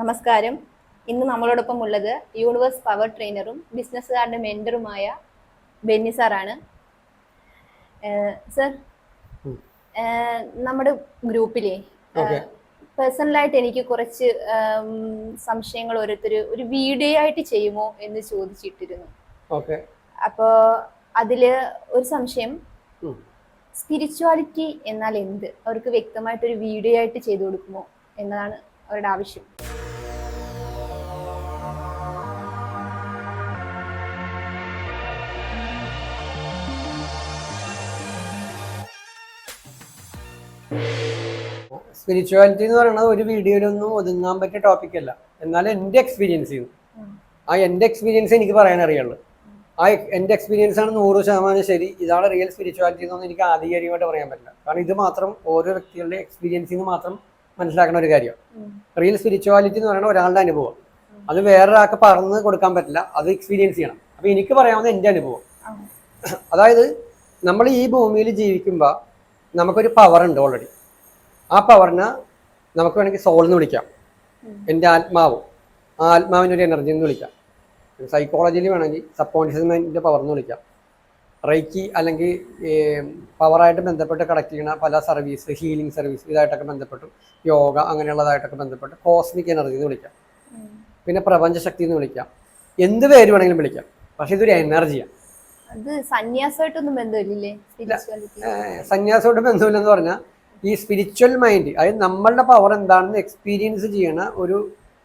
നമസ്കാരം. ഇന്ന് നമ്മളോടൊപ്പം ഉള്ളത് യൂണിവേഴ്സ് പവർ ട്രെയിനറും ബിസിനസ്സുകാരുടെ മെന്ററുമായ ബെന്നി സാറാണ്. സർ. നമ്മുടെ ഗ്രൂപ്പിലെ. പേഴ്സണലായിട്ട് എനിക്ക് കുറച്ച് സംശയങ്ങൾ ഓരോരുത്തർ ഒരു വീഡിയോ ആയിട്ട് ചെയ്യുമോ എന്ന് ചോദിച്ചിട്ടിരുന്നു. അപ്പോ അപ്പോൾ അതിൽ ഒരു സംശയം. സ്പിരിച്വാലിറ്റി എന്നാൽ എന്ത്? അവർക്ക് വ്യക്തമായിട്ടൊരു വീഡിയോ ആയിട്ട് ചെയ്തു കൊടുക്കുമോ എന്നതാണ് അവരുടെ ആവശ്യം. സ്പിരിച്വാലിറ്റി എന്ന് പറയുന്നത് ഒരു വീഡിയോയിലൊന്നും ഒതുങ്ങാൻ പറ്റിയ ടോപ്പിക് അല്ല. എന്നാൽ എന്റെ എക്സ്പീരിയൻസ് ചെയ്തു. ആ എന്റെ എക്സ്പീരിയൻസ് എനിക്ക് പറയാൻ അറിയുള്ളൂ. ആ എന്റെ എക്സ്പീരിയൻസ് ആണ് നൂറ് ശതമാനം ശരി. ഇതാണ് റിയൽ സ്പിരിച്വാലിറ്റി എന്നൊന്നും എനിക്ക് ആധികാരികമായിട്ട് പറയാൻ പറ്റില്ല. കാരണം ഇത് മാത്രം ഓരോ വ്യക്തികളുടെ എക്സ്പീരിയൻസിൽ നിന്ന് മാത്രം മനസ്സിലാക്കുന്ന ഒരു കാര്യം. റിയൽ സ്പിരിച്വാലിറ്റി എന്ന് പറയുന്നത് ഒരാളുടെ അനുഭവം. അത് വേറൊരാൾക്ക് പറഞ്ഞ് കൊടുക്കാൻ പറ്റില്ല. അത് എക്സ്പീരിയൻസ് ചെയ്യണം. അപ്പോൾ എനിക്ക് പറയാവുന്ന എന്റെ അനുഭവം. അതായത് നമ്മൾ ഈ ഭൂമിയിൽ ജീവിക്കുമ്പോൾ നമുക്കൊരു പവർ ഉണ്ട് ഓൾറെഡി ആ പവറിനെ നമുക്ക് വേണമെങ്കിൽ സോൾ എന്ന് വിളിക്കാം. എന്റെ ആത്മാവ്. ആ ആത്മാവിനൊരു എനർജി എന്ന് വിളിക്കാം. സൈക്കോളജിയിൽ വേണമെങ്കിൽ സബ് കോൺഷ്യസ് മൈൻഡിന്റെ പവർ എന്ന് വിളിക്കാം. റൈക്കി അല്ലെങ്കിൽ പവറായിട്ട് ബന്ധപ്പെട്ട് കണക്ട് ചെയ്യുന്ന പല സർവീസ് ഹീലിംഗ് സർവീസ് ഇതായിട്ടൊക്കെ ബന്ധപ്പെട്ട്. യോഗ അങ്ങനെയുള്ളതായിട്ടൊക്കെ ബന്ധപ്പെട്ട് കോസ്മിക് എനർജി എന്ന് വിളിക്കാം. പിന്നെ പ്രപഞ്ചശക്തി എന്ന് വിളിക്കാം. എന്ത് പേര് വേണമെങ്കിലും വിളിക്കാം. പക്ഷെ ഇതൊരു എനർജിയാണ് അത് സന്യാസമായിട്ടൊന്നും ബന്ധമില്ലേ സന്യാസമായിട്ട് ബന്ധമില്ലെന്ന് പറഞ്ഞാൽ ഈ സ്പിരിച്വൽ മൈൻഡ് അതായത് നമ്മളുടെ പവർ എന്താണെന്ന് എക്സ്പീരിയൻസ് ചെയ്യണ ഒരു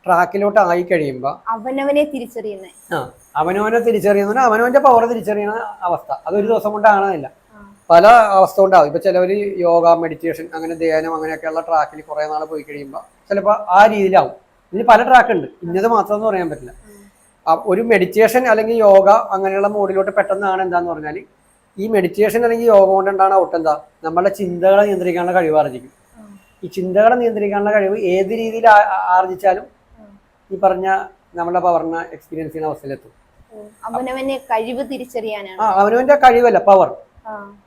ട്രാക്കിലോട്ട് ആയി കഴിയുമ്പോൾ അവനവനെ തിരിച്ചറിയുന്ന. ആ അവനവനെ തിരിച്ചറിയുന്ന അവനവന്റെ പവർ തിരിച്ചറിയുന്ന അവസ്ഥ. അതൊരു ദിവസം കൊണ്ടാണെന്നില്ല. പല അവസ്ഥ ഉണ്ടാവും ഇപ്പൊ ചിലവർ യോഗ മെഡിറ്റേഷൻ അങ്ങനെ ധ്യാനം അങ്ങനെയൊക്കെയുള്ള ട്രാക്കിൽ കുറെ നാൾ പോയി കഴിയുമ്പോൾ ചിലപ്പോൾ ആ രീതിയിലാവും. ഇതിന് പല ട്രാക്ക് ഉണ്ട്. ഇന്നത് മാത്രം എന്ന് പറയാൻ പറ്റില്ല. ഒരു മെഡിറ്റേഷൻ അല്ലെങ്കിൽ യോഗ അങ്ങനെയുള്ള മോഡിലോട്ട് പെട്ടെന്നാണ് എന്താന്ന് പറഞ്ഞാൽ ഈ മെഡിറ്റേഷൻ അല്ലെങ്കിൽ യോഗ കൊണ്ടാണ് ഔട്ട് എന്താ? നമ്മളുടെ ചിന്തകളെ നിയന്ത്രിക്കാനുള്ള കഴിവ് ആർജിക്കും ഈ ചിന്തകളെ നിയന്ത്രിക്കാനുള്ള കഴിവ് ഏത് രീതിയിൽ ആർജിച്ചാലും ഈ പറഞ്ഞ നമ്മളെ പവറിനെ എക്സ്പീരിയൻസ് ചെയ്യുന്ന അവസ്ഥയിലെത്തും. അവനവന്റെ അവനവനെ കഴിവ് തിരിച്ചറിയാനാണ്. അവനവന്റെ കഴിവല്ല പവർ.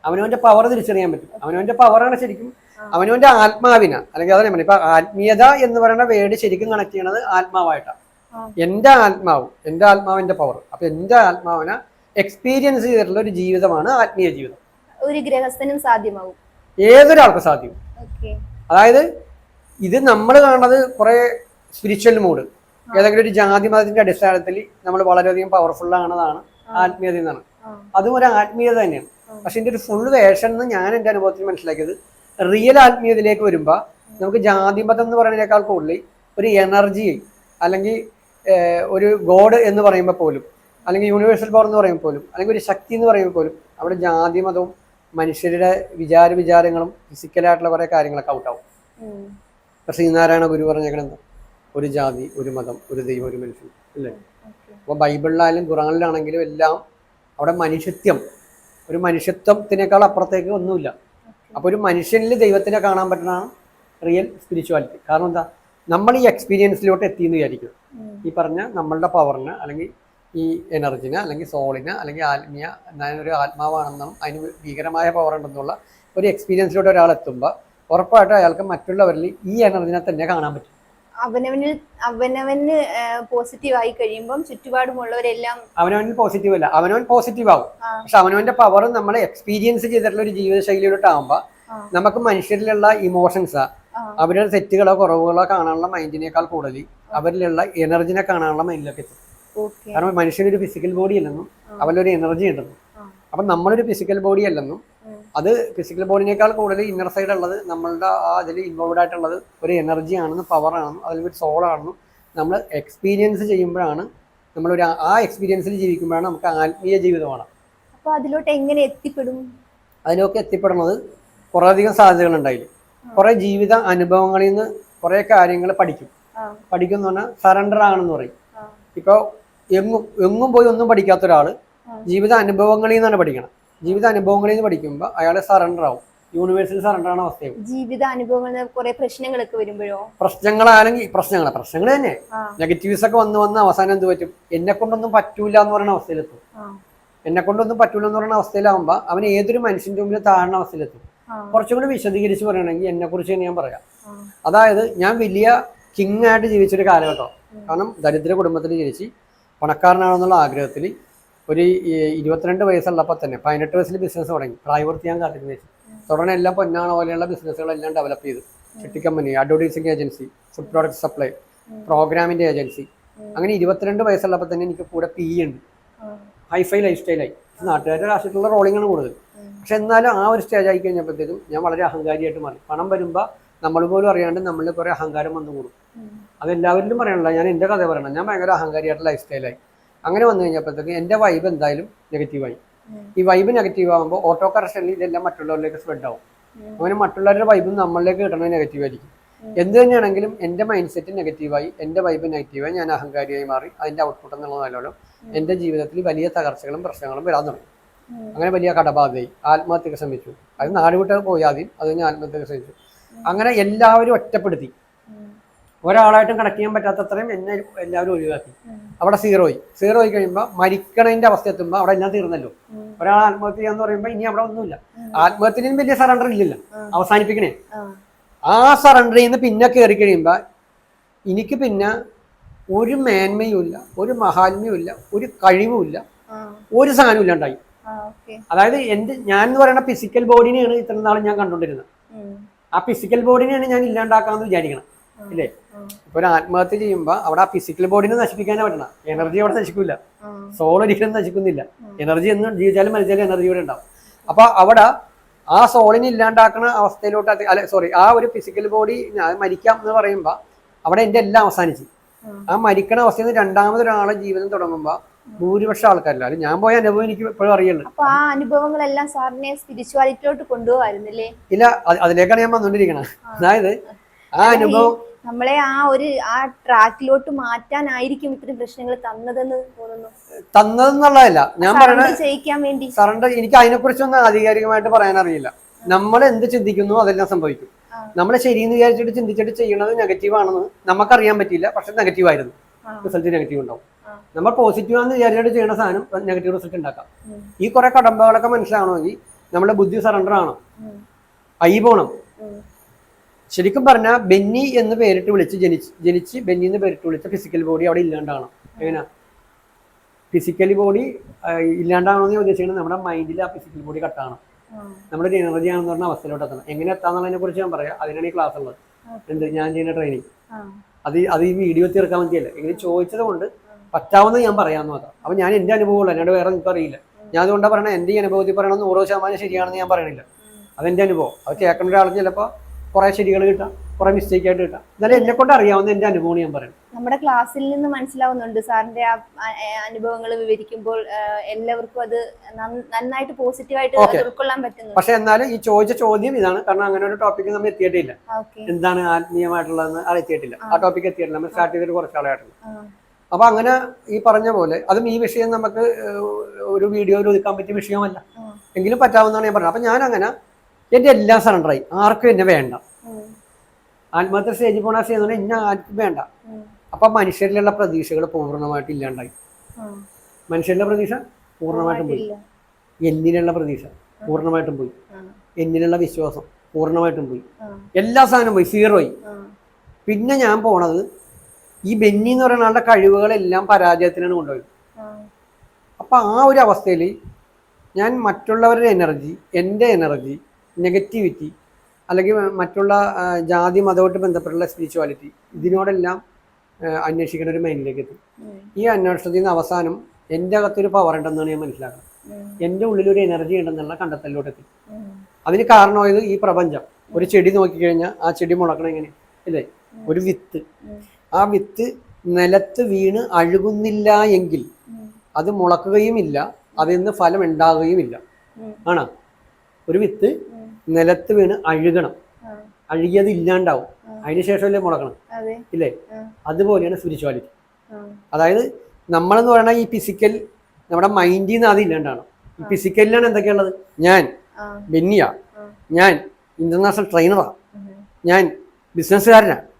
അവനവന്റെ പവർ തിരിച്ചറിയാൻ പറ്റും. അവനവന്റെ പവറാണ് ശരിക്കും. അവനവന്റെ ആത്മാവിന. അല്ലെങ്കിൽ അതല്ല ഇപ്പൊ ആത്മീയത എന്ന് പറയുന്ന വേർഡ് ശരിക്കും കണക്ട് ചെയ്യണത് ആത്മാവായിട്ടാണ്. എന്റെ ആത്മാവ് എന്റെ ആത്മാവിന്റെ പവർ അപ്പൊ എന്റെ ആത്മാവിനെ എക്സ്പീരിയൻസ് ചെയ്തിട്ടുള്ള ഒരു ജീവിതമാണ് ആത്മീയ ജീവിതം. ഒരു ഗൃഹസ്ഥനും സാധ്യമാവും. ഏതൊരാൾക്കും സാധ്യം. അതായത് ഇത് നമ്മൾ കാണുന്നത് കുറെ സ്പിരിച്വൽ മൂഡ് ഏതെങ്കിലും ഒരു ജാതി മതത്തിന്റെ അടിസ്ഥാനത്തിൽ നമ്മൾ വളരെയധികം പവർഫുൾ ആണതാണ് ആത്മീയത എന്നാണ്. അതും ഒരു ആത്മീയത തന്നെയാണ്. പക്ഷെ ഇതിന്റെ ഒരു ഫുൾ വേഷൻ എന്ന് ഞാൻ എന്റെ അനുഭവത്തിൽ മനസ്സിലാക്കിയത് റിയൽ ആത്മീയതയിലേക്ക് വരുമ്പോൾ നമുക്ക് ജാതി മതം എന്ന് പറയുന്നതിനേക്കാൾ കൂടുതൽ ഒരു എനർജി അല്ലെങ്കിൽ ഒരു ഗോഡ് എന്ന് പറയുമ്പോൾ പോലും അല്ലെങ്കിൽ യൂണിവേഴ്സൽ പവർ എന്ന് പറയുമ്പോൾ പോലും അല്ലെങ്കിൽ ഒരു ശക്തി എന്ന് പറയുമ്പോൾ പോലും അവിടെ ജാതി മതവും മനുഷ്യരുടെ വിചാര വിചാരങ്ങളും ഫിസിക്കലായിട്ടുള്ള കുറേ കാര്യങ്ങളൊക്കെ ഔട്ടാവും ഇപ്പൊ ശ്രീനാരായണ ഗുരു പറഞ്ഞേക്കണെന്ന് ഒരു ജാതി ഒരു മതം ഒരു ദൈവം ഒരു മനുഷ്യൻ അല്ലേ? അപ്പോൾ ബൈബിളിലായാലും ഖുറാനിലാണെങ്കിലും എല്ലാം അവിടെ മനുഷ്യത്വം ഒരു മനുഷ്യത്വത്തിനേക്കാൾ അപ്പുറത്തേക്ക് ഒന്നുമില്ല. അപ്പോൾ ഒരു മനുഷ്യനിൽ ദൈവത്തിനെ കാണാൻ പറ്റുന്നതാണ് റിയൽ സ്പിരിച്വാലിറ്റി കാരണം എന്താ? നമ്മൾ ഈ എക്സ്പീരിയൻസിലോട്ട് എത്തിയെന്ന് വിചാരിക്കും ഈ പറഞ്ഞ നമ്മളുടെ പവറിന് അല്ലെങ്കിൽ ഈ എനർജിന് അല്ലെങ്കിൽ സോളിന് അല്ലെങ്കിൽ ആത്മീയ ഞാനൊരു ആത്മാവാണെന്നും അതിന് ഭീകരമായ പവർ ഉണ്ടെന്നുള്ള ഒരു എക്സ്പീരിയൻസിലൂടെ ഒരാൾ എത്തുമ്പോൾ ഉറപ്പായിട്ടും അയാൾക്ക് മറ്റുള്ളവരിൽ ഈ എനർജിനെ തന്നെ കാണാൻ പറ്റും. അവനവനിൽ അവനവന് പോസിറ്റീവ് ആയി കഴിയുമ്പം ചുറ്റുപാടുമുള്ളവരെല്ലാം അവനവൻ പോസിറ്റീവ് അല്ല അവനവൻ പോസിറ്റീവ് ആവും. പക്ഷെ അവനവന്റെ പവർ നമ്മൾ എക്സ്പീരിയൻസ് ചെയ്തിട്ടുള്ള ഒരു ജീവിത ശൈലിയിലോട്ട് ആകുമ്പോൾ നമുക്ക് മനുഷ്യരിലുള്ള ഇമോഷൻസ് അവരുടെ തെറ്റുകളോ കുറവുകളോ കാണാനുള്ള മൈൻഡിനേക്കാൾ കൂടുതൽ അവരിലുള്ള എനർജിനെ കാണാനുള്ള മൈൻഡിലൊക്കെ എത്തും. കാരണം മനുഷ്യനൊരു ഫിസിക്കൽ ബോഡി അല്ലെന്നും അവനൊരു അവരിലൊരു എനർജി ഉണ്ടെന്നും അപ്പൊ നമ്മളൊരു ഫിസിക്കൽ ബോഡി അല്ലെന്നും അത് ഫിസിക്കൽ ബോഡിനേക്കാൾ കൂടുതൽ ഇന്നർ സൈഡ് ഉള്ളത് നമ്മളുടെ ആ അതിൽ ഇൻവോൾവ് ആയിട്ടുള്ളത് ഒരു എനർജി ആണെന്നും പവർ ആണെന്നും അതിൽ ഒരു സോൾ ആണെന്നും നമ്മൾ എക്സ്പീരിയൻസ് ചെയ്യുമ്പോഴാണ് നമ്മളൊരു ആ- എക്സ്പീരിയൻസിൽ ജീവിക്കുമ്പോഴാണ് നമുക്ക് ആത്മീയ ജീവിതമാണ്. അപ്പൊ അതിലോട്ട് എങ്ങനെ എത്തിപ്പെടും? അതിലൊക്കെ എത്തിപ്പെടുന്നത് കുറേയധികം സാധ്യതകളുണ്ടായില്ല കുറേ ജീവിത അനുഭവങ്ങളിൽ നിന്ന് കുറേ കാര്യങ്ങൾ പഠിക്കും. പഠിക്കുന്ന പഠിക്കും എന്ന് പറഞ്ഞാൽ സറണ്ടർ ആണെന്ന് പറയും. ഇപ്പോൾ എങ്ങും എങ്ങും പോയി ഒന്നും പഠിക്കാത്ത ഒരാൾ. ജീവിത അനുഭവങ്ങളിൽ നിന്നാണ് പഠിക്കണം ജീവിത അനുഭവങ്ങളിൽ നിന്ന് പഠിക്കുമ്പോൾ അയാൾ സറണ്ടർ ആവും. യൂണിവേഴ്സിൽ സറണ്ടർ ആണ് അവസ്ഥ ജീവിത അനുഭവങ്ങളിൽ കുറെ പ്രശ്നങ്ങളൊക്കെ വരുമ്പോഴോ? പ്രശ്നങ്ങളാണെങ്കിൽ പ്രശ്നങ്ങൾ പ്രശ്നങ്ങൾ തന്നെ. നെഗറ്റീവ്സ് ഒക്കെ വന്ന് വന്ന് അവസാനം എന്ത് പറ്റും? എന്നെ കൊണ്ടൊന്നും പറ്റൂല എന്ന് പറയുന്ന അവസ്ഥയിലെത്തും. എന്നെ കൊണ്ടൊന്നും പറ്റൂല എന്ന് പറയുന്ന അവസ്ഥയിലാവുമ്പോൾ അവൻ ഏതൊരു മനുഷ്യന്റെ മുമ്പിൽ താഴ്ന്ന അവസ്ഥയിലെത്തും. കുറച്ചുകൂടി കുറച്ചും കൂടി വിശദീകരിച്ച് പറയുകയാണെങ്കിൽ എന്നെ കുറിച്ച് തന്നെ ഞാൻ പറയാം. അതായത് ഞാൻ വലിയ കിങ് ആയിട്ട് ജീവിച്ചൊരു കാലഘട്ടം. കാരണം ദരിദ്ര കുടുംബത്തിൽ ജനിച്ച് പണക്കാരനാണെന്നുള്ള ആഗ്രഹത്തിൽ ഒരു ഇരുപത്തിരണ്ട് വയസ്സുള്ളപ്പോൾ തന്നെ പതിനെട്ട് വയസ്സിൽ ബിസിനസ് തുടങ്ങി. പ്രായപൂർത്തിയാൻ കാത്തിരുന്ന വെച്ചു തുടർന്ന് എല്ലാം പൊന്നാണ പോലെയുള്ള ബിസിനസ്സുകളെല്ലാം ഡെവലപ്പ് ചെയ്തു. ചിട്ടി company advertising agency food product supply പ്രോഗ്രാമിന്റെ ഏജൻസി അങ്ങനെ ഇരുപത്തിരണ്ട് വയസ്സുള്ളപ്പോൾ തന്നെ എനിക്ക് കൂടെ പി ഉണ്ട്. ഹൈഫൈ ലൈഫ് സ്റ്റൈലായി നാട്ടുകാരുടെ രാഷ്ട്രീയത്തിലുള്ള റോളിങ്ങാണ് കൂടുതൽ. പക്ഷെ എന്നാലും ആ ഒരു സ്റ്റേജ് ആയി കഴിഞ്ഞപ്പോഴത്തേക്കും ഞാൻ വളരെ അഹങ്കാരിയായിട്ട് മാറി. പണം വരുമ്പോൾ നമ്മൾ പോലും അറിയാണ്ട് നമ്മളിൽ കുറേ അഹങ്കാരം വന്നു കൂടും. അത് എല്ലാവരിലും പറയണില്ല ഞാൻ എന്റെ കഥ പറയണം. ഞാൻ ഭയങ്കര അഹങ്കാരിയായിട്ട് ലൈഫ് സ്റ്റൈലായി അങ്ങനെ വന്നു കഴിഞ്ഞപ്പോഴത്തേക്ക് എന്റെ വൈബ് എന്തായാലും നെഗറ്റീവായി ഈ വൈബ് നെഗറ്റീവ് ആകുമ്പോൾ ഓട്ടോ കറക്ഷനിൽ ഇതെല്ലാം മറ്റുള്ളവരിലേക്ക് സ്പ്രെഡ് ആവും. അങ്ങനെ മറ്റുള്ളവരുടെ വൈബും നമ്മളിലേക്ക് കിട്ടണത് നെഗറ്റീവ് ആയിരിക്കും. എന്ത് തന്നെയാണെങ്കിലും എന്റെ മൈൻഡ് സെറ്റ് നെഗറ്റീവായി എന്റെ വൈബ് നെഗറ്റീവായി ഞാൻ അഹങ്കാരിയായി മാറി അതിന്റെ ഔട്ട്പുട്ട് എന്നുള്ള നല്ലോണം എന്റെ ജീവിതത്തിൽ വലിയ തകർച്ചകളും പ്രശ്നങ്ങളും വരാൻ തുടങ്ങി. അങ്ങനെ വലിയ കടബാധയായി. ആത്മഹത്യക്ക് ശ്രമിച്ചു. അത് നാടുവിട്ട് പോയി ആദ്യം. അത് ഞാൻ ആത്മഹത്യക്ക് ശ്രമിച്ചു. അങ്ങനെ എല്ലാവരും ഒറ്റപ്പെടുത്തി. ഒരാളായിട്ടും കണക്ട് ചെയ്യാൻ പറ്റാത്തത്രയും എന്നെ എല്ലാവരും ഒഴിവാക്കി. അവിടെ സീറോയി സീറോ ആയി കഴിയുമ്പോൾ മരിക്കണതിന്റെ അവസ്ഥ എത്തുമ്പോൾ അവിടെ എല്ലാം തീർന്നല്ലോ. ഒരാൾ ആത്മഹത്യ എന്ന് പറയുമ്പോൾ ഇനി അവിടെ ഒന്നുമില്ല. ആത്മഹത്യനും വലിയ സറണ്ടർ ഇല്ലല്ലോ. അവസാനിപ്പിക്കണേ. ആ സറണ്ടറിൽ നിന്ന് പിന്നെ കയറി കഴിയുമ്പോൾ എനിക്ക് പിന്നെ ഒരു മേന്മയും ഇല്ല ഒരു മഹാത്മ്യവും ഇല്ല ഒരു കഴിവുമില്ല ഒരു സാധനവും ഇല്ലാണ്ടായി. അതായത് എന്റെ ഞാൻ എന്ന് പറയുന്ന ഫിസിക്കൽ ബോഡിനെയാണ് ഇത്ര നാളും ഞാൻ കണ്ടുകൊണ്ടിരുന്നത്. ആ ഫിസിക്കൽ ബോഡിനെയാണ് ഞാൻ ഇല്ലാണ്ടാക്കാന്ന് വിചാരിക്കണം. ഇല്ലേ? ഇപ്പൊ ഒരു ആത്മഹത്യ ചെയ്യുമ്പോൾ അവിടെ ആ ഫിസിക്കൽ ബോഡിനെ നശിപ്പിക്കാനേ പറ്റണം. എനർജി അവിടെ നശിക്കില്ല സോൾ ഒരിക്കലും നശിക്കുന്നില്ല. എനർജി എന്ന് ജീവിച്ചാലും മരിച്ചാലും എനർജി ഇവിടെ ഉണ്ടാവും. അപ്പൊ അവിടെ ആ സോളിനെ ഇല്ലാണ്ടാക്കുന്ന അവസ്ഥയിലോട്ട് അല്ലെ സോറി ആ ഒരു ഫിസിക്കൽ ബോഡി ഞാൻ മരിക്കാം എന്ന് പറയുമ്പോൾ അവിടെ എന്റെ എല്ലാം അവസാനിച്ചു. ആ. മരിക്കണ അവസ്ഥയിൽ നിന്ന് രണ്ടാമതൊരാളെ ജീവിതം തുടങ്ങുമ്പോൾ ഭൂരിപക്ഷം ആൾക്കാരില്ല. ഞാൻ പോയ അനുഭവം എനിക്ക് ഇപ്പോഴും അറിയുള്ളൂ അപ്പൊ ആ അനുഭവങ്ങളെല്ലാം സാറിനെ സ്പിരിച്വാലിറ്റിയിലോട്ട് കൊണ്ടുപോകായിരുന്നില്ലേ? ഇല്ല അത് അതിലേക്കാണ് ഞാൻ വന്നുകൊണ്ടിരിക്കുന്നത് അതായത് ആ അനുഭവം നമ്മളെ ആ ഒരു ആ ട്രാക്കിലോട്ട് മാറ്റാനായിരിക്കും ഇത്രയും പ്രശ്നങ്ങൾ തന്നതെന്ന് തോന്നുന്നു. തന്നതെന്നുള്ളതല്ല. ഞാൻ പറയുന്നത് ചെയ്യിക്കാൻ വേണ്ടി. സറണ്ടർ എനിക്ക് അതിനെക്കുറിച്ചൊന്നും ആധികാരികമായിട്ട് പറയാൻ അറിയില്ല നമ്മൾ എന്ത് ചിന്തിക്കുന്നു അതെല്ലാം സംഭവിക്കും. നമ്മളെ നമ്മൾ ശരിയെന്ന് വിചാരിച്ചിട്ട് ചിന്തിച്ചിട്ട് ചെയ്യണത് നെഗറ്റീവ് ആണെന്ന് നമുക്കറിയാൻ പറ്റില്ല പക്ഷെ നെഗറ്റീവ് ആയിരുന്നു. റിസൾട്ട് നെഗറ്റീവ് ഉണ്ടാവും. നമ്മൾ പോസിറ്റീവ് ആണെന്ന് വിചാരിച്ചിട്ട് ചെയ്യുന്ന സാധനം നെഗറ്റീവ് റിസൾട്ട് ഉണ്ടാക്കാം. ഈ കുറെ കടമ്പകളൊക്കെ മനസ്സിലാവണമെങ്കിൽ നമ്മുടെ ബുദ്ധി സറണ്ടർ ആണോ. ഐ പോണം. ശരിക്കും പറഞ്ഞാൽ ബെന്നി എന്ന് പേരിട്ട് വിളിച്ച് ജനിച്ച് ജനിച്ച് ബെന്നി എന്ന് പേരിട്ട് വിളിച്ച ഫിസിക്കൽ ബോഡി അവിടെ ഇല്ലാണ്ടാണ് എങ്ങനെ? ഫിസിക്കലി ബോഡി ഇല്ലാണ്ടാണെന്ന് എന്ന് ഉദ്ദേശിക്കുന്നത് നമ്മുടെ മൈൻഡിൽ ആ ഫിസിക്കൽ ബോഡി കട്ടാണ് നമ്മുടെ ഒരു എനർജി ആണെന്ന് പറഞ്ഞ അവസ്ഥയിലോട്ട് എത്തണം. എങ്ങനെ എത്താന്നുള്ളതിനെ കുറിച്ച് ഞാൻ പറയാം. അതിനാണ് ഈ ക്ലാസ് ഉള്ളത്. എന്ത്? ഞാൻ ചെയ്യുന്ന ട്രെയിനിങ്. അത് അത് ഈ വീഡിയോ തീർക്കാൻ വേണ്ടിയല്ല? എങ്ങനെ ചോദിച്ചത് കൊണ്ട് പറ്റാവുന്നത് ഞാൻ പറയാമെന്ന് മാത്രം. അപ്പൊ ഞാൻ എന്റെ അനുഭവമുള്ള. എന്നോട് വേറെ നിങ്ങൾക്ക് അറിയില്ല. ഞാൻ അതുകൊണ്ടാണ് പറയണത് എന്റെ ഈ അനുഭവത്തിൽ പറയണമെന്ന് നൂറ് ശതമാനം ശരിയാണെന്ന് ഞാൻ പറയണില്ല. അതെന്റെ അനുഭവം. അത് കേൾക്കേണ്ട ഒരാൾക്ക് ചിലപ്പോൾ കുറെ ശരികൾ കിട്ടാം കുറെ മിസ്റ്റേക്ക് ആയിട്ട് കിട്ടാം. എന്നാലും എന്നെ കൊണ്ട് അറിയാവുന്ന എന്റെ അനുഭവമാണ് ഞാൻ പറയുന്നത് നമ്മുടെ ക്ലാസ്സിൽ നിന്ന് മനസ്സിലാവുന്നുണ്ട് സാറിന്റെ ആ അനുഭവങ്ങൾ വിവരിക്കുമ്പോൾ എല്ലാവർക്കും അത് നന്നായിട്ട് പോസിറ്റീവായിട്ട് ആയിട്ട് ഉൾക്കൊള്ളാൻ പറ്റുന്നു പക്ഷെ എന്നാലും ഈ ചോദിച്ച ചോദ്യം ഇതാണ്. കാരണം അങ്ങനെ ഒരു ടോപ്പിക്ക് നമ്മൾ എത്തിയിട്ടില്ല. എന്താണ് ആത്മീയമായിട്ടുള്ളതെന്ന് അത് എത്തിയിട്ടില്ല ആ. ടോപ്പിക്ക് എത്തിയിട്ടില്ല. നമ്മൾ സ്റ്റാർട്ട് ചെയ്തിട്ട് കുറച്ചാളായിട്ടുണ്ട് അപ്പൊ അങ്ങനെ ഈ പറഞ്ഞ പോലെ അതും ഈ വിഷയം നമുക്ക് ഒരു വീഡിയോയിൽ ഒതുക്കാൻ പറ്റിയ വിഷയമല്ല. എങ്കിലും പറ്റാവുന്നതാണ് ഞാൻ പറഞ്ഞത്. അപ്പൊ ഞാൻ അങ്ങനെ എന്റെ എല്ലാം സറണ്ടറായി. ആർക്കും എന്നെ വേണ്ട. ആത്മഹത്യ സ്റ്റേജിൽ പോണ പറഞ്ഞാൽ എന്നെ ആർക്കും വേണ്ട. അപ്പൊ മനുഷ്യരിലുള്ള പ്രതീക്ഷകൾ പൂർണമായിട്ട് ഇല്ലാണ്ടായി. മനുഷ്യരിലെ പ്രതീക്ഷ പൂർണമായിട്ടും പോയി. എന്നിലുള്ള പ്രതീക്ഷ പൂർണമായിട്ടും പോയി. എന്നിലുള്ള വിശ്വാസം പൂർണമായിട്ടും പോയി. എല്ലാ സാധനവും പോയി. സീറോയി പിന്നെ ഞാൻ പോണത് ഈ ബെന്നി എന്ന് പറയുന്ന ആളുടെ കഴിവുകളെല്ലാം പരാജയത്തിനാണ് കൊണ്ടുപോയത്. അപ്പൊ ആ ഒരു അവസ്ഥയിൽ ഞാൻ മറ്റുള്ളവരുടെ എനർജി എന്റെ എനർജി നെഗറ്റിവിറ്റി അല്ലെങ്കിൽ മറ്റുള്ള ജാതി മതമായിട്ട് ബന്ധപ്പെട്ടുള്ള സ്പിരിച്വാലിറ്റി ഇതിനോടെല്ലാം അന്വേഷിക്കുന്ന ഒരു മൈൻഡിലേക്ക് എത്തി. ഈ അന്വേഷണത്തിൽ നിന്ന് അവസാനം എന്റെ അകത്തൊരു പവർ ഉണ്ടെന്നാണ് ഞാൻ മനസ്സിലാക്കുന്നത്. എന്റെ ഉള്ളിലൊരു എനർജി ഉണ്ടെന്നുള്ള കണ്ടെത്തലിലോട്ട് എത്തി. അതിന് കാരണമായത് ഈ പ്രപഞ്ചം. ഒരു ചെടി നോക്കിക്കഴിഞ്ഞാൽ ആ ചെടി മുളക്കണം എങ്ങനെ ഇല്ലേ? ഒരു വിത്ത്. ആ വിത്ത് നിലത്ത് വീണ് അഴുകുന്നില്ല എങ്കിൽ അത് മുളക്കുകയുമില്ല അതിൽ നിന്ന് ഫലം ഉണ്ടാകുകയുമില്ല. ആണോ? ഒരു വിത്ത് നിലത്ത് വീണ് അഴുകണം. അഴുകിയത് ഇല്ലാണ്ടാവും. അതിനുശേഷമല്ലേ മുളക്കണം? ഇല്ലേ. അതുപോലെയാണ് സ്പിരിച്വാലിറ്റി. അതായത് നമ്മളെന്ന് പറയുന്ന ഈ ഫിസിക്കൽ നമ്മുടെ മൈൻഡിൽ നിന്ന് അത് ഇല്ലാണ്ടാണ്. ഈ ഫിസിക്കലിലാണ് എന്തൊക്കെയുള്ളത്? ഞാൻ. ബെന്നിയ. ഞാൻ ഇന്റർനാഷണൽ ട്രെയിനറാ ഞാൻ ബിസിനസ്സുകാരനാ ഉം.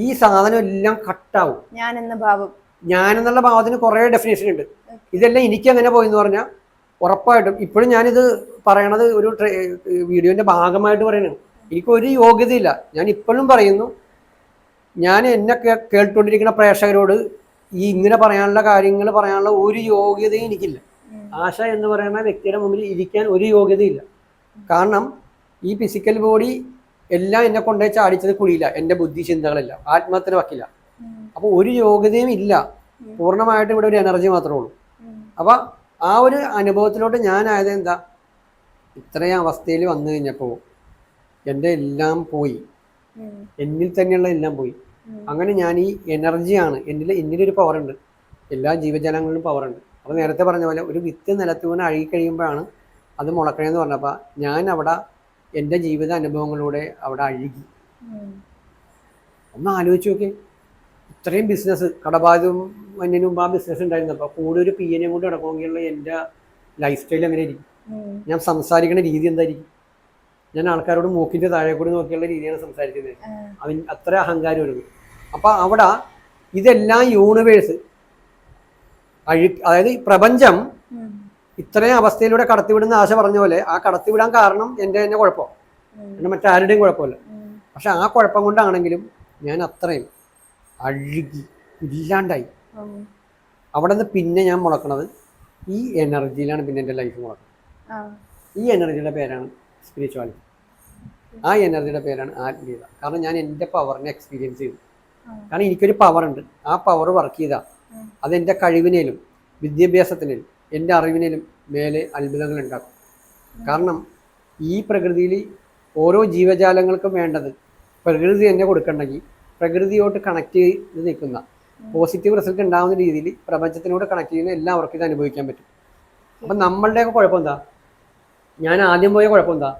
ഈ സാധനം എല്ലാം കട്ടാവും ഞാൻ എന്ന ഭാവം. ഞാൻ എന്നുള്ള ഭാവത്തിന് കുറേ ഡെഫിനേഷൻ ഉണ്ട്. ഇതെല്ലാം എനിക്ക് എങ്ങനെ പോയെന്ന് എന്ന് പറഞ്ഞാൽ ഉറപ്പായിട്ടും ഇപ്പോഴും ഞാനിത് പറയണത് ഒരു വീഡിയോന്റെ ഭാഗമായിട്ട് പറയണത് എനിക്ക് ഒരു യോഗ്യതയില്ല. ഞാൻ ഇപ്പോഴും പറയുന്നു ഞാൻ എന്നെ കേട്ടുകൊണ്ടിരിക്കുന്ന പ്രേക്ഷകരോട് ഈ ഇങ്ങനെ പറയാനുള്ള കാര്യങ്ങൾ പറയാനുള്ള ഒരു യോഗ്യതയും എനിക്കില്ല. ആശ എന്ന് പറയുന്ന വ്യക്തിയുടെ മുമ്പിൽ ഇരിക്കാൻ ഒരു യോഗ്യതയില്ല. കാരണം ഈ ഫിസിക്കൽ ബോഡി എല്ലാം എന്നെ കൊണ്ടേ ചാടിച്ചത് കുഴിയില്ല എന്റെ ബുദ്ധി ചിന്തകളെല്ലാം. ആത്മഹത്യന് വക്കില്ല അപ്പൊ അപ്പോൾ ഒരു യോഗ്യതയും ഇല്ല. പൂർണമായിട്ട് ഇവിടെ ഒരു എനർജി മാത്രമേ ഉള്ളൂ. അപ്പൊ ആ ഒരു അനുഭവത്തിലോട്ട് ഞാനായത് എന്താ? ഇത്രയും അവസ്ഥയിൽ വന്നു കഴിഞ്ഞപ്പോൾ എന്റെ എല്ലാം പോയി. എന്നിൽ തന്നെയുള്ള എല്ലാം പോയി. അങ്ങനെ ഞാൻ ഈ എനർജിയാണ്. എന്നിൽ എന്നിലൊരു പവറുണ്ട് എല്ലാ ജീവജാലങ്ങളിലും പവറുണ്ട് അപ്പോൾ നേരത്തെ പറഞ്ഞ പോലെ ഒരു വിത്ത് നിലത്ത് വീണ് അഴുകി കഴിയുമ്പോഴാണ് അത് മുളക്കണേന്ന് പറഞ്ഞപ്പോൾ ഞാൻ അവിടെ എന്റെ ജീവിത അനുഭവങ്ങളിലൂടെ അവിടെ അഴുകി. ഒന്ന് ആലോചിച്ച് നോക്കി. ഇത്രയും ബിസിനസ് കടബാധ്യവും അതിന് മുമ്പ് ആ ബിസിനസ് ഉണ്ടായിരുന്നപ്പോൾ കൂടെ ഒരു പി എനെയും കൊണ്ട് നടക്കുമെങ്കിലുള്ള എന്റെ ലൈഫ് സ്റ്റൈൽ എങ്ങനെ ഇരിക്കും ഞാൻ സംസാരിക്കുന്ന രീതി എന്തായിരിക്കും? ഞാൻ ആൾക്കാരോട് മൂക്കിന്റെ താഴെ കൂടി നോക്കിയുള്ള രീതിയാണ് സംസാരിക്കുന്നത്. അവൻ അത്ര അഹങ്കാരം വരുന്നു അപ്പോൾ അവിടെ ഇതെല്ലാം യൂണിവേഴ്സ് അഴി അതായത് പ്രപഞ്ചം. ഇത്രയും അവസ്ഥയിലൂടെ കടത്തിവിടുന്ന ആശ പറഞ്ഞ പോലെ ആ കടത്തിവിടാൻ കാരണം എന്റെ തന്നെ കുഴപ്പം. എന്റെ മറ്റാരുടെയും കുഴപ്പമില്ല. പക്ഷെ ആ കുഴപ്പം കൊണ്ടാണെങ്കിലും ഞാൻ അത്രയും അഴുകി ഇല്ലാണ്ടായി. അവിടെ നിന്ന് പിന്നെ ഞാൻ മുളക്കണത് ഈ എനർജിയിലാണ് പിന്നെ എന്റെ ലൈഫ് മുളക്കുന്നത്. ഈ എനർജിയുടെ പേരാണ് സ്പിരിച്വാലിറ്റി ആ എനർജിയുടെ പേരാണ് ആത്മീയത. കാരണം ഞാൻ എന്റെ പവറിനെ എക്സ്പീരിയൻസ് ചെയ്തു. കാരണം എനിക്കൊരു പവർ ഉണ്ട് ആ പവർ വർക്ക് ചെയ്താൽ. അതെന്റെ കഴിവിനേലും വിദ്യാഭ്യാസത്തിനേലും എന്റെ അറിവിനും മേലെ അത്ഭുതങ്ങൾ ഉണ്ടാക്കും കാരണം ഈ പ്രകൃതിയിൽ ഓരോ ജീവജാലങ്ങൾക്കും വേണ്ടത് പ്രകൃതി തന്നെ കൊടുക്കണമെങ്കിൽ പ്രകൃതിയോട്ട് കണക്ട് ചെയ്ത് നിൽക്കുന്ന പോസിറ്റീവ് റിസൾട്ട് ഉണ്ടാകുന്ന രീതിയിൽ പ്രപഞ്ചത്തിനോട് കണക്ട് ചെയ്യുന്ന എല്ലാവർക്കും ഇത് അനുഭവിക്കാൻ പറ്റും. അപ്പം നമ്മളുടെയൊക്കെ കുഴപ്പം എന്താ? ഞാൻ ആദ്യം പോയ കുഴപ്പം എന്താ?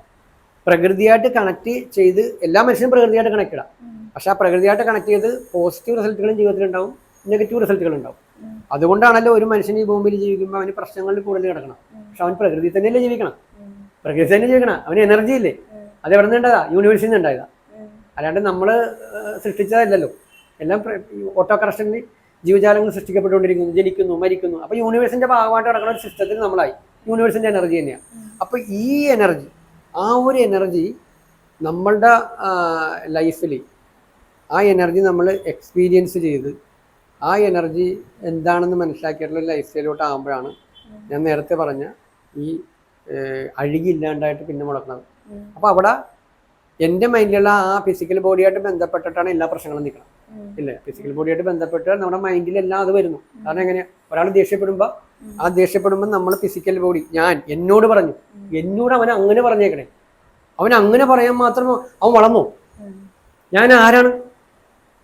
പ്രകൃതിയായിട്ട് കണക്ട് ചെയ്ത് എല്ലാ മനുഷ്യനും പ്രകൃതിയായിട്ട് കണക്ട് ഇടാം. പക്ഷെ ആ പ്രകൃതിയായിട്ട് കണക്ട് ചെയ്ത് പോസിറ്റീവ് റിസൾട്ടുകളും ജീവിതത്തിലുണ്ടാവും നെഗറ്റീവ് റിസൾട്ടുകൾ ഉണ്ടാവും. അതുകൊണ്ടാണല്ലോ ഒരു മനുഷ്യൻ ഈ ഭൂമിയിൽ ജീവിക്കുമ്പോൾ അവന് പ്രശ്നങ്ങളിൽ കൂടുതൽ കിടക്കണം. പക്ഷെ അവൻ പ്രകൃതി തന്നെയല്ലേ ജീവിക്കണം. പ്രകൃതി തന്നെ ജീവിക്കണം. അവന് എനർജി ഇല്ലേ? അത് എവിടെ നിന്ന് ഉണ്ടായതാ യൂണിവേഴ്സിൽ നിന്ന് ഉണ്ടായതാ അല്ലാണ്ട് നമ്മൾ സൃഷ്ടിച്ചതല്ലല്ലോ. എല്ലാം ഓട്ടോ കറക്ഷനിൽ ജീവജാലങ്ങൾ സൃഷ്ടിക്കപ്പെട്ടുകൊണ്ടിരിക്കുന്നു. ജനിക്കുന്നു മരിക്കുന്നു. അപ്പോൾ യൂണിവേഴ്സിന്റെ ഭാഗമായിട്ട് നടക്കുന്ന ഒരു സിസ്റ്റത്തിൽ നമ്മളായി. യൂണിവേഴ്സിന്റെ എനർജി തന്നെയാണ്. അപ്പോൾ ഈ എനർജി ആ ഒരു എനർജി നമ്മളുടെ ലൈഫിൽ ആ എനർജി നമ്മൾ എക്സ്പീരിയൻസ് ചെയ്ത് ആ എനർജി എന്താണെന്ന് മനസ്സിലാക്കിയിട്ടുള്ള ലൈഫ് സ്റ്റൈലോട്ട് ആകുമ്പോഴാണ് ഞാൻ നേരത്തെ പറഞ്ഞ ഈ അഴുകില്ലാണ്ടായിട്ട് പിന്നെ മുടക്കുന്നത്. അപ്പോൾ അവിടെ എന്റെ മൈൻഡിലുള്ള ആ ഫിസിക്കൽ ബോഡിയായിട്ട് ബന്ധപ്പെട്ടിട്ടാണ് എല്ലാ പ്രശ്നങ്ങളും നിൽക്കുന്നത്. ഉം. ഇല്ലേ ഫിസിക്കൽ ബോഡിയായിട്ട് ബന്ധപ്പെട്ട് നമ്മുടെ മൈൻഡിലെല്ലാം അത് വരുന്നു. കാരണം എങ്ങനെയാ? ഒരാൾ ദേഷ്യപ്പെടുമ്പോൾ ആ ദേഷ്യപ്പെടുമ്പോൾ നമ്മൾ ഫിസിക്കൽ ബോഡി ഞാൻ എന്നോട് പറഞ്ഞു. എന്നോട് അവൻ അങ്ങനെ പറഞ്ഞേക്കണേ. അവൻ അങ്ങനെ പറയാൻ മാത്രം അവൻ വളർന്നു. ഞാൻ ആരാണ്?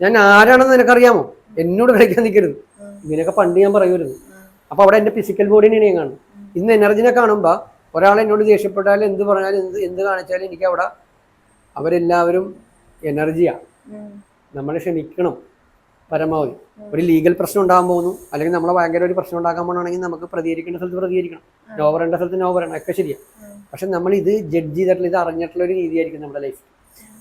ഞാൻ ആരാണെന്ന് നിനക്കറിയാമോ? എന്നോട് കളിക്കാൻ നിൽക്കരുത്. ഇങ്ങനെയൊക്കെ പണ്ട് ഞാൻ പറയുമായിരുന്നു. ഉം. അപ്പോൾ അവിടെ എന്റെ ഫിസിക്കൽ ബോഡിനെ ഞാൻ കാണും. ഇന്ന് എനർജിനെ കാണുമ്പോൾ ഒരാൾ എന്നോട് ദേഷ്യപ്പെട്ടാലും എന്ത് പറഞ്ഞാലും എന്ത് എന്ത് കാണിച്ചാലും എനിക്ക് അവിടെ അവരെല്ലാവരും എനർജിയാണ്. നമ്മൾ ക്ഷമിക്കണം. പരമാവധി. ഒരു ലീഗൽ പ്രശ്നം ഉണ്ടാകാൻ പോകുന്നു. അല്ലെങ്കിൽ നമ്മളെ ഭയങ്കര ഒരു പ്രശ്നം ഉണ്ടാക്കാൻ പോകണമെങ്കിൽ നമുക്ക് പ്രതികരിക്കേണ്ട സ്ഥലത്ത് പ്രതികരിക്കണം. നോ പറയേണ്ട സ്ഥലത്ത് നോ പറയണം ഒക്കെ ശരിയാണ് പക്ഷെ നമ്മൾ ഇത് ജഡ്ജ് ചെയ്തിട്ടുള്ള ഇത് അറിഞ്ഞിട്ടുള്ള ഒരു രീതിയായിരിക്കും നമ്മുടെ ലൈഫ്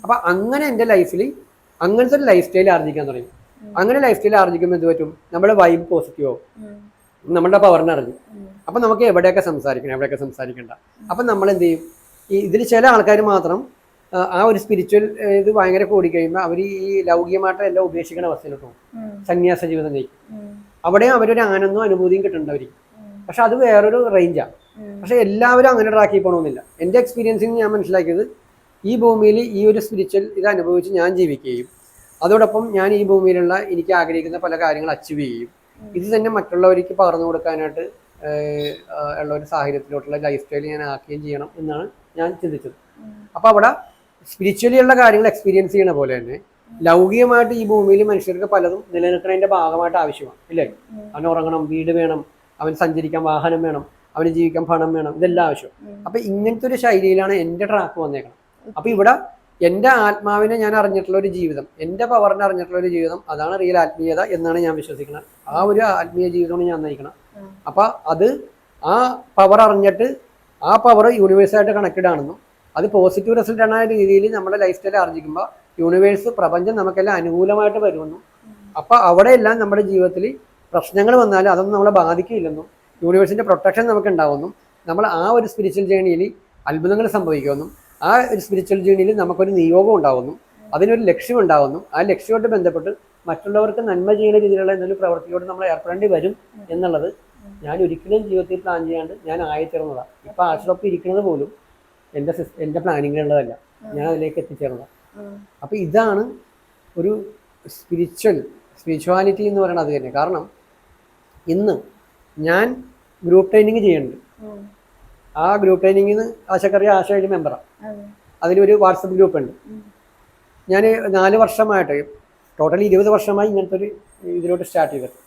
അപ്പം അങ്ങനെ എന്റെ ലൈഫിൽ അങ്ങനത്തെ ഒരു ലൈഫ് സ്റ്റൈൽ ആർജിക്കാൻ തുടങ്ങി. അങ്ങനെ ലൈഫ് സ്റ്റൈൽ ആർജിക്കുമ്പോൾ എന്ത് പറ്റും? നമ്മുടെ വൈബ് പോസിറ്റീവ് ആവും. നമ്മുടെ പവറിനെ അറിഞ്ഞു. അപ്പം നമുക്ക് എവിടെയൊക്കെ സംസാരിക്കണം എവിടെയൊക്കെ സംസാരിക്കണ്ട? അപ്പം നമ്മൾ എന്ത് ചെയ്യും? ഈ ഇതിൽ ചില ആൾക്കാർ മാത്രം ആ, ഒരു സ്പിരിച്വൽ ഇത് ഭയങ്കര കൂടി കഴിയുമ്പോൾ അവർ ഈ ലൗകികമായിട്ട് എല്ലാം ഉപേക്ഷിക്കുന്ന അവസ്ഥയിലോട്ട് പോകും. സന്യാസ ജീവിതം നയിക്കും അവിടെയും അവിടെ അവരൊരു ആനന്ദവും അനുഭൂതിയും കിട്ടുന്നുണ്ട് അവർ പക്ഷെ അത് വേറൊരു റേഞ്ചാണ് പക്ഷെ എല്ലാവരും അങ്ങനെ ട്രാക്കി പോകണമെന്നില്ല എന്റെ എക്സ്പീരിയൻസിൽ ഞാൻ മനസ്സിലാക്കിയത് ഈ ഭൂമിയിൽ ഈ ഒരു സ്പിരിച്വൽ ഇത് അനുഭവിച്ച് ഞാൻ ജീവിക്കുകയും അതോടൊപ്പം ഞാൻ ഈ ഭൂമിയിലുള്ള എനിക്ക് ആഗ്രഹിക്കുന്ന പല കാര്യങ്ങൾ അച്ചീവ് ചെയ്യും. ഇത് തന്നെ മറ്റുള്ളവർക്ക് പകർന്നു കൊടുക്കാനായിട്ട് ഉള്ള ഒരു സാഹചര്യത്തിലോട്ടുള്ള ലൈഫ് സ്റ്റൈൽ ഞാൻ ആക്കുകയും ചെയ്യണം എന്നാണ് ഞാൻ ചിന്തിച്ചത്. അപ്പോൾ അവിടെ സ്പിരിച്വലി ഉള്ള കാര്യങ്ങൾ എക്സ്പീരിയൻസ് ചെയ്യണ പോലെ തന്നെ ലൗകികമായിട്ട് ഈ ഭൂമിയിൽ മനുഷ്യർക്ക് പലതും നിലനിൽക്കുന്നതിന്റെ ഭാഗമായിട്ട് ആവശ്യമാണ് ഇല്ലേ? അവൻ ഉറങ്ങണം വീട് വേണം അവൻ സഞ്ചരിക്കാൻ വാഹനം വേണം അവന് ജീവിക്കാൻ പണം വേണം ഇതെല്ലാം ആവശ്യം. അപ്പൊ ഇങ്ങനത്തെ ഒരു ശൈലിയിലാണ് എന്റെ ട്രാക്ക് വന്നേക്കണം അപ്പൊ ഇവിടെ എന്റെ ആത്മാവിനെ ഞാൻ അറിഞ്ഞിട്ടുള്ള ഒരു ജീവിതം എന്റെ പവറിനെ അറിഞ്ഞിട്ടുള്ള ഒരു ജീവിതം അതാണ് റിയൽ ആത്മീയത എന്നാണ് ഞാൻ വിശ്വസിക്കുന്നത്. ആ ഒരു ആത്മീയ ജീവിതമാണ് ഞാൻ നയിക്കണം അപ്പോൾ അപ്പൊ അത് ആ പവർ അറിഞ്ഞിട്ട് ആ പവർ യൂണിവേഴ്സായിട്ട് കണക്റ്റഡ് ആണെന്നും അത് പോസിറ്റീവ് റിസൾട്ട് എന്ന രീതിയിൽ നമ്മുടെ ലൈഫ് സ്റ്റൈൽ ആർജിക്കുമ്പോൾ യൂണിവേഴ്സ് പ്രപഞ്ചം നമുക്കെല്ലാം അനുകൂലമായിട്ട് വരുമെന്നും അപ്പൊ അവിടെയെല്ലാം നമ്മുടെ ജീവിതത്തിൽ പ്രശ്നങ്ങൾ വന്നാലും അതൊന്നും നമ്മളെ ബാധിക്കില്ലെന്നും യൂണിവേഴ്സിന്റെ പ്രൊട്ടക്ഷൻ നമുക്ക് ഉണ്ടാവുമെന്നും നമ്മൾ ആ ഒരു സ്പിരിച്വൽ ജേണിയിൽ അത്ഭുതങ്ങൾ സംഭവിക്കുമെന്നും ആ ഒരു സ്പിരിച്വൽ ജേണിയിൽ നമുക്കൊരു നിയോഗം ഉണ്ടാകുന്നു അതിനൊരു ലക്ഷ്യം ഉണ്ടാകുന്നു ആ ലക്ഷ്യമായിട്ട് ബന്ധപ്പെട്ട് മറ്റുള്ളവർക്ക് നന്മ ചെയ്യുന്ന രീതിയിലുള്ള എന്തെങ്കിലും പ്രവൃത്തിയോട് നമ്മൾ ഏർപ്പെടേണ്ടി വരും എന്നുള്ളത് ഞാൻ ഒരിക്കലും ജീവിതത്തിൽ പ്ലാൻ ചെയ്യാണ്ട് ഞാൻ ആയിത്തീർന്നതാണ് ഇപ്പം ആശുപത്രി ഇരിക്കുന്നത് പോലും എന്റെ എന്റെ പ്ലാനിങ്ങിലുള്ളതല്ല ഞാൻ അതിലേക്ക് എത്തിച്ചേർന്നതാണ് അപ്പോൾ ഇതാണ് ഒരു സ്പിരിച്വൽ സ്പിരിച്വാലിറ്റി എന്ന് പറയുന്നത് അത് തന്നെ. കാരണം ഇന്ന് ഞാൻ ഗ്രൂപ്പ് ട്രെയിനിങ് ചെയ്യുന്നുണ്ട്. ആ ഗ്രൂപ്പ് ട്രെയിനിങ്ങിന് ആശക്കറി ആശയുടെ മെമ്പറാണ് അതെ. അതിലൊരു വാട്സപ്പ് ഗ്രൂപ്പ് ഉണ്ട്. ഞാൻ നാല് വർഷമായിട്ട് ടോട്ടലി ഇരുപത് വർഷമായി ഇങ്ങനത്തെ ഒരു ഇതിലോട്ട് സ്റ്റാർട്ട് ചെയ്തത്.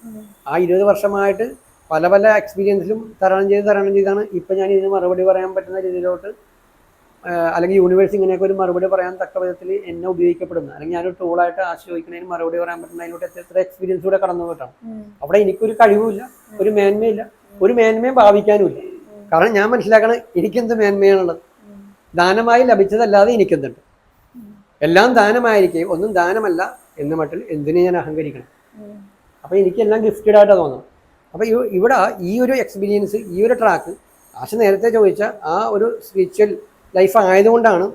ആ ഇരുപത് വർഷമായിട്ട് പല പല എക്സ്പീരിയൻസിലും തരണം ചെയ്ത് തരണം ചെയ്താണ് ഇപ്പം ഞാൻ ഇതിന് മറുപടി പറയാൻ പറ്റുന്ന രീതിയിലോട്ട് അല്ലെങ്കിൽ യൂണിവേഴ്സ് ഇങ്ങനെയൊക്കെ ഒരു മറുപടി പറയാൻ തക്ക വിധത്തിൽ എന്നെ ഉപയോഗിക്കപ്പെടുന്നത്. അല്ലെങ്കിൽ ഞാനൊരു ടൂളായിട്ട് ആശ്രയിക്കുന്നതിന് മറുപടി പറയാൻ പറ്റുന്ന അതിലോട്ട് എത്ര എത്ര എക്സ്പീരിയൻസ് കൂടെ കടന്നു പോയിട്ടാണ്. അവിടെ എനിക്കൊരു കഴിവുമില്ല ഒരു മേന്മയില്ല ഒരു മേന്മയും ഭാവിക്കാനുമില്ല. കാരണം ഞാൻ മനസ്സിലാക്കണം എനിക്കെന്ത് മേന്മയാണുള്ളത് ദാനമായി ലഭിച്ചതല്ലാതെ എനിക്കെന്തുണ്ട്. എല്ലാം ദാനമായിരിക്കും ഒന്നും ദാനമല്ല എന്ന മട്ടിൽ എന്തിനു ഞാൻ അഹങ്കരിക്കണം. അപ്പോൾ എനിക്കെല്ലാം ഗിഫ്റ്റഡ് ആയിട്ട് തോന്നണം അപ്പോൾ ഇവിടെ ഈ ഒരു എക്സ്പീരിയൻസ് ഈ ഒരു ട്രാക്ക് ആശ നേരത്തെ ചോദിച്ച ആ ഒരു സ്പിരിച്വൽ ലൈഫ് ആയതുകൊണ്ടാണ്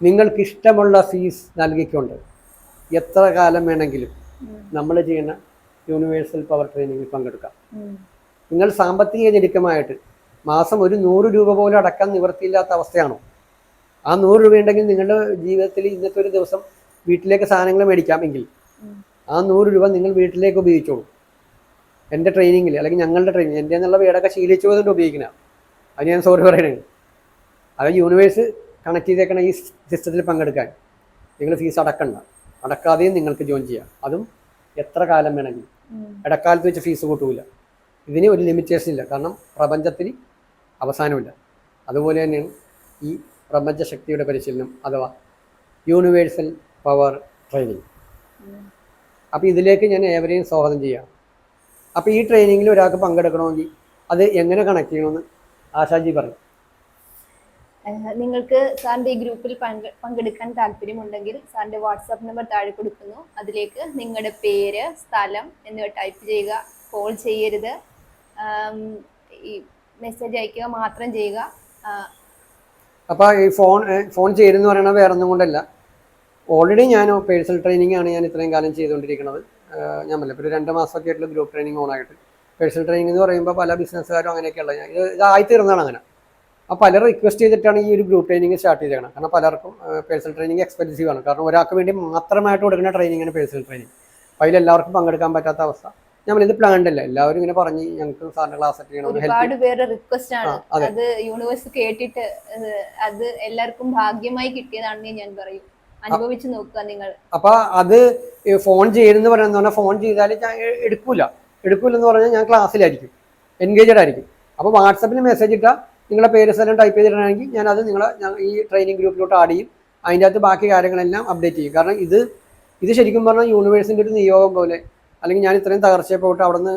നിങ്ങൾക്ക് ഇഷ്ടമുള്ള ഫീസ് നൽകിക്കൊണ്ട് എത്ര കാലം വേണമെങ്കിലും നമ്മൾ ചെയ്യുന്ന യൂണിവേഴ്സൽ പവർ ട്രെയിനിങ്ങിൽ പങ്കെടുക്കാം. നിങ്ങൾ സാമ്പത്തിക ഞെരുക്കമായിട്ട് മാസം ഒരു നൂറ് രൂപ പോലും അടക്കാൻ നിവൃത്തിയില്ലാത്ത അവസ്ഥയാണോ? ആ നൂറ് രൂപ ഉണ്ടെങ്കിൽ നിങ്ങളുടെ ജീവിതത്തിൽ ഇന്നത്തെ ഒരു ദിവസം വീട്ടിലേക്ക് സാധനങ്ങൾ മേടിക്കാമെങ്കിൽ. ആ നൂറ് രൂപ നിങ്ങൾ വീട്ടിലേക്ക് ഉപയോഗിച്ചോളൂ. എന്റെ ട്രെയിനിങ്ങിൽ അല്ലെങ്കിൽ ഞങ്ങളുടെ ട്രെയിനിങ് എന്റെ എന്നുള്ള വീടൊക്കെ ശീലിച്ചു പോയതുകൊണ്ട് ഉപയോഗിക്കണം അത് ഞാൻ സോറി പറയണേ അത് യൂണിവേഴ്സ് കണക്ട് ചെയ്തേക്കണ ഈ സിസ്റ്റത്തിൽ പങ്കെടുക്കാൻ നിങ്ങൾ ഫീസ് അടക്കണ്ട. അടക്കാതെയും നിങ്ങൾക്ക് ജോയിൻ ചെയ്യാം. അതും എത്ര കാലം വേണമെങ്കിലും. ഇടക്കാലത്ത് വെച്ച് ഫീസ് കൂട്ടൂല. ഇതിന് ഒരു ലിമിറ്റേഷൻ ഇല്ല. കാരണം പ്രപഞ്ചത്തിന് അവസാനമില്ല. അതുപോലെ തന്നെയാണ് ഈ പ്രപഞ്ചശക്തിയുടെ പരിശീലനം അഥവാ യൂണിവേഴ്സൽ പവർ ട്രെയിനിങ് അപ്പോൾ ഇതിലേക്ക് ഞാൻ ഏവരെയും സ്വാഗതം ചെയ്യാം. അപ്പോൾ ഈ ട്രെയിനിങ്ങിൽ ഒരാൾക്ക് പങ്കെടുക്കണമെങ്കിൽ അത് എങ്ങനെ കണക്ട് ചെയ്യണമെന്ന് ആശാജി പറഞ്ഞു നിങ്ങൾക്ക് സാറിന്റെ ഈ ഗ്രൂപ്പിൽ പങ്കെ- പങ്കെടുക്കാൻ താല്പര്യമുണ്ടെങ്കിൽ സാറിന്റെ വാട്സാപ്പ് നമ്പർ താഴെ കൊടുക്കുന്നു. അതിലേക്ക് നിങ്ങളുടെ പേര് സ്ഥലം എന്നിവ ടൈപ്പ് ചെയ്യുക. കോൾ ചെയ്യരുത്. ഈ മെസ്സേജ് അയക്കുക മാത്രം ചെയ്യുക. അപ്പൊ അപ്പോൾ ഈ ഫോൺ ഫോൺ ചെയ്തെന്ന് പറയുന്നത് വേറെ ഒന്നും കൊണ്ടല്ല. ഓൾറെഡി ഞാൻ പേഴ്സണൽ ട്രെയിനിങ് ആണ് ഞാൻ ഇത്രയും കാലം ചെയ്തുകൊണ്ടിരിക്കുന്നത്. ഞാൻ പറഞ്ഞ ഒരു രണ്ട് മാസമൊക്കെ ആയിട്ടുള്ള ഗ്രൂപ്പ് ട്രെയിനിങ് ഓണായിട്ട് പേഴ്സണൽ ട്രെയിനിങ് എന്ന് പറയുമ്പോൾ പല ബിസിനസ്സുകാരും അങ്ങനെയൊക്കെയുള്ള ഞാൻ ഇത് ഇതായി തീർന്നതാണ് അങ്ങനെ. അപ്പോൾ പലരും റിക്വസ്റ്റ് ചെയ്തിട്ടാണ് ഈ ഒരു ഗ്രൂപ്പ് ട്രെയിനിങ് സ്റ്റാർട്ട് ചെയ്തേക്കണം. കാരണം പലർക്കും പേഴ്സണൽ ട്രെയിനിങ് എക്സ്പെൻസീവ് ആണ്. കാരണം ഒരാൾക്ക് വേണ്ടി മാത്രമായിട്ട് കൊടുക്കുന്ന ട്രെയിനിങ്ങാണ് പേഴ്സണൽ ട്രെയിനിങ് അപ്പോൾ അതിലെല്ലാവർക്കും പങ്കെടുക്കാൻ പറ്റാത്ത അവസ്ഥ. ഞാൻ പറഞ്ഞത് പ്ലാൻഡ് അല്ല. എല്ലാവരും ഇങ്ങനെ പറഞ്ഞു ഞങ്ങൾക്ക് സാറിന്റെ ക്ലാസ് അറ്റൻഡ് ചെയ്യണം ഒരുപാട് വേറെ റിക്വസ്റ്റ് ആണ്. അത്. യൂണിവേഴ്സ് കേട്ടിട്ട് അത് എല്ലാവർക്കും ഭാഗ്യമായി കിട്ടിയതാണെന്ന് ഞാൻ പറയും. അനുഭവിച്ചു നോക്കുക നിങ്ങൾ. അപ്പൊ അത് ഫോൺ ചെയ്യുന്ന പറയുന്നത് പറഞ്ഞാൽ ഫോൺ ചെയ്താൽ ഞാൻ എടുക്കൂല എടുക്കൂല. എന്ന് പറഞ്ഞാൽ ഞാൻ ക്ലാസ്സിലായിരിക്കും എൻഗേജഡ് ആയിരിക്കും. അപ്പോൾ വാട്സപ്പിൽ മെസ്സേജ് ഇട്ടാൽ നിങ്ങളുടെ പേര് സ്ഥലം ടൈപ്പ് ചെയ്തിട്ടാണെങ്കിൽ ഞാൻ അത് നിങ്ങളെ ഈ ട്രെയിനിങ് ഗ്രൂപ്പിലോട്ട് ആഡ് ചെയ്യും. അതിന്റെ അകത്ത് ബാക്കി കാര്യങ്ങളെല്ലാം അപ്ഡേറ്റ് ചെയ്യും. കാരണം ഇത് ഇത് ശരിക്കും പറഞ്ഞാൽ യൂണിവേഴ്സിന്റെ ഒരു നിയോഗം പോലെ. അല്ലെങ്കിൽ ഞാൻ ഇത്രയും തകർച്ചയെ പോയിട്ട് അവിടെ നിന്ന്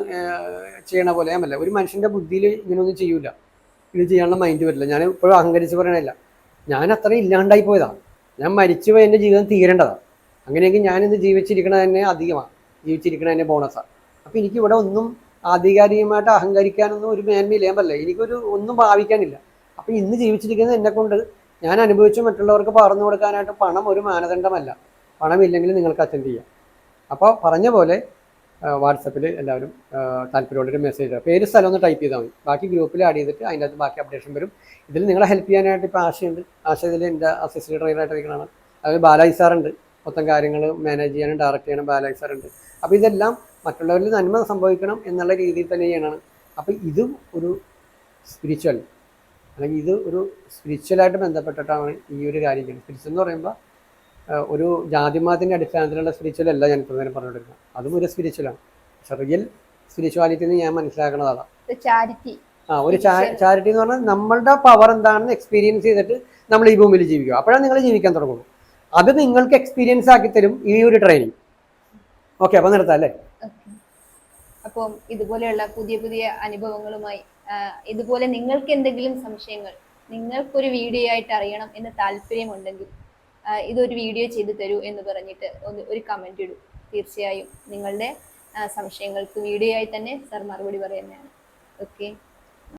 ചെയ്യണ പോലെ അല്ല ഒരു മനുഷ്യന്റെ ബുദ്ധിയിൽ ഇങ്ങനെയൊന്നും ചെയ്യൂല. ഇത് ചെയ്യാനുള്ള മൈൻഡ് വരില്ല. ഞാൻ ഇപ്പോഴും അഹങ്കരിച്ച് പറയണില്ല ഞാൻ അത്രയും ഇല്ലാണ്ടായി പോയതാണ്. ഞാൻ മരിച്ചു പോയി എന്റെ ജീവിതം തീരേണ്ടതാണ്. അങ്ങനെയെങ്കിൽ ഞാനിന്ന് ജീവിച്ചിരിക്കണത് തന്നെ അധികമാണ്. ജീവിച്ചിരിക്കണത് തന്നെ ബോണസാണ് അപ്പോൾ എനിക്ക് ഇവിടെ ഒന്നും ആധികാരികമായിട്ട് അഹങ്കരിക്കാനൊന്നും ഒരു മേന്മയില്ല. ഞാൻ പറ്റില്ല എനിക്കൊരു ഒന്നും ഭാവിക്കാനില്ല. അപ്പോൾ ഇന്ന് ജീവിച്ചിരിക്കുന്നത് എന്നെ കൊണ്ട് ഞാൻ അനുഭവിച്ച് മറ്റുള്ളവർക്ക് പറഞ്ഞു കൊടുക്കാനായിട്ട് പണം ഒരു മാനദണ്ഡമല്ല. പണമില്ലെങ്കിൽ നിങ്ങൾക്ക് അറ്റൻഡ് ചെയ്യാം. അപ്പോൾ പറഞ്ഞ പോലെ വാട്സപ്പിൽ എല്ലാവരും താല്പര്യമുള്ളൊരു മെസ്സേജ് പേര് സ്ഥലം ഒന്ന് ടൈപ്പ് ചെയ്താൽ മതി. ബാക്കി ഗ്രൂപ്പിൽ ആഡ് ചെയ്തിട്ട് അതിന്റെ അകത്ത് ബാക്കി അപ്ഡേഷൻ വരും. ഇതിൽ നിങ്ങളെ ഹെൽപ്പ് ചെയ്യാനായിട്ട് ഇപ്പോൾ ആശയുണ്ട്. ആശ ഇതിൽ എന്റെ അസിസ്റ്റന്റ് ട്രെയിനറായിട്ട് ഇരിക്കണതാണ് അതിൽ ബാലായി സാറുണ്ട് മൊത്തം കാര്യങ്ങൾ മാനേജ് ചെയ്യാനും ഡയറക്റ്റ് ചെയ്യാനും ബാലായി സാറുണ്ട് അപ്പോൾ ഇതെല്ലാം മറ്റുള്ളവരിൽ നന്മ സംഭവിക്കണം എന്നുള്ള രീതിയിൽ തന്നെ ചെയ്യണം അപ്പോൾ ഇതും ഒരു സ്പിരിച്വൽ അല്ലെങ്കിൽ ഇത് ഒരു സ്പിരിച്വലായിട്ട് ബന്ധപ്പെട്ടിട്ടാണ് ഈ ഒരു കാര്യം ചെയ്യുന്നത്. സ്പിരിച്വൽ എന്ന് പറയുമ്പോൾ ഒരു ജാതിമതത്തിന്റെ അടിസ്ഥാനത്തിലുള്ള സ്പിരിച്വൽ അല്ല ഞാൻ ഇപ്പം പറഞ്ഞുകൊണ്ടിരുന്നത് അതും ഒരു സ്പിരിച്വലാണ് പക്ഷെ റിയൽ സ്പിരിച്വാലിറ്റി എന്ന് ഞാൻ മനസ്സിലാക്കുന്നത് അതാണ് ചാരിറ്റി ആ ഒരു ചാരിറ്റി എന്ന് പറഞ്ഞാൽ നമ്മളുടെ പവർ എന്താണെന്ന് എക്സ്പീരിയൻസ് ചെയ്തിട്ട് നമ്മൾ ഈ ഭൂമിയിൽ ജീവിക്കുക. അപ്പോഴാണ് നിങ്ങൾ ജീവിക്കാൻ തുടങ്ങുള്ളൂ അത് നിങ്ങൾക്ക് എക്സ്പീരിയൻസ് ആക്കി തരും ഈ ഒരു ട്രെയിനിങ് ഓക്കെ അപ്പോൾ നിർത്താം അല്ലേ? അപ്പം ഇതുപോലെയുള്ള പുതിയ പുതിയ അനുഭവങ്ങളുമായി ഇതുപോലെ നിങ്ങൾക്ക് എന്തെങ്കിലും സംശയങ്ങൾ നിങ്ങൾക്കൊരു വീഡിയോ ആയിട്ട് അറിയണം എന്ന് താല്പര്യമുണ്ടെങ്കിൽ ഇതൊരു വീഡിയോ ചെയ്തു തരൂ എന്ന് പറഞ്ഞിട്ട് ഒന്ന് ഒരു കമന്റ് ഇടൂ. തീർച്ചയായും നിങ്ങളുടെ സംശയങ്ങൾക്ക് വീഡിയോ ആയി തന്നെ സർ മറുപടി പറയുന്നതാണ്. ഓക്കെ